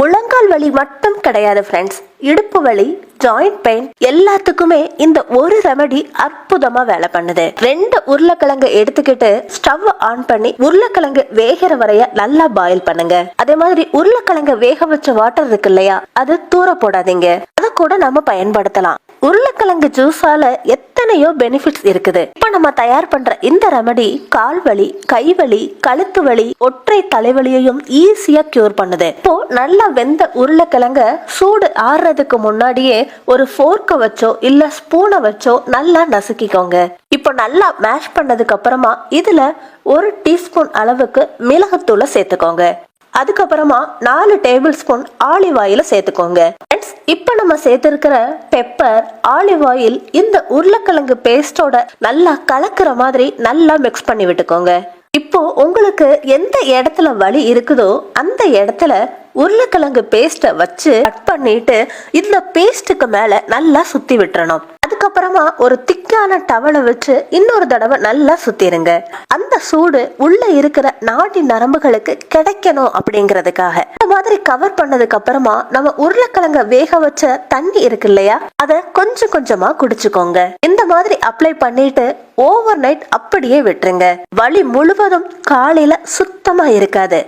முழங்கால் வலி மட்டும் கிடையாது ஃப்ரெண்ட்ஸ் இடுப்பு வலி ஜாயிண்ட் பெயின் எல்லாத்துக்குமே இந்த ஒரு ரெமெடி அற்புதமா வேலை பண்ணுது. ரெண்டு உருளைக்கிழங்கு எடுத்துக்கிட்டு ஸ்டவ் ஆன் பண்ணி உருளைக்கிழங்கு வேகிற வரைய நல்லா பாயில் பண்ணுங்க. அதே மாதிரி உருளைக்கிழங்கு வேக வச்ச வாட்டர் இருக்கு இல்லையா அது தூர போடாதீங்க. அதை கூட நம்ம பயன்படுத்தலாம். உருளைக்கிழங்கு ஜூஸால எத்தனையோ பெனிஃபிட்ஸ் இருக்குது. இப்ப நம்ம தயார் பண்ற இந்த ரெமடி கால் வலி கை வலி கழுத்து வலி ஒற்றை தலைவலியையும் ஈஸியா கியூர் பண்ணுது. இப்போ நல்லா வெந்த உருளைக்கிழங்க சூடு ஆறுறதுக்கு முன்னாடியே ஒரு ஃபோர்க்கை வச்சோ இல்ல ஸ்பூனை வச்சோ நல்லா நசுக்கிக்கோங்க. இப்போ நல்லா மேஷ் பண்ணதுக்கு அப்புறமா இதுல ஒரு டீஸ்பூன் அளவுக்கு மிளகுத்தூளை சேர்த்துக்கோங்க. அதுக்கப்புறமா நாலு டேபிள் ஸ்பூன் ஆலிவ் ஆயில சேர்த்துக்கோங்க. இப்போ நம்ம சேர்த்துருக்கிற பெப்பர் ஆலிவ் ஆயில் இந்த உருளைக்கிழங்கு பேஸ்டோட நல்லா கலக்கிற மாதிரி நல்லா மிக்ஸ் பண்ணி விட்டுக்கோங்க. இப்போ உங்களுக்கு எந்த இடத்துல வலி இருக்குதோ அந்த இடத்துல உருளைக்கிழங்கு பேஸ்ட்டை வச்சு கட் பண்ணிட்டு இந்த பேஸ்ட்டுக்கு மேல நல்லா சுத்தி விட்டுறணும். அதுக்கப்புறமா ஒரு திக்கான டவலை வச்சு இன்னொரு தடவை நல்லா சுத்திருங்க. அந்த சூடு உள்ள இருக்கிற நாடி நரம்புகளுக்கு கிடைக்கணும் அப்படிங்கிறதுக்காக. இந்த மாதிரி கவர் பண்ணதுக்கு அப்புறமா நம்ம உருளைக்கிழங்க வேக வச்ச தண்ணி இருக்கு இல்லையா? அத கொஞ்சம் கொஞ்சமா குடிச்சுக்கோங்க. இந்த மாதிரி அப்ளை பண்ணிட்டு ஓவர் நைட் அப்படியே விட்டுருங்க. வலி முழுவதும் காலையில சுத்தமா இருக்காது.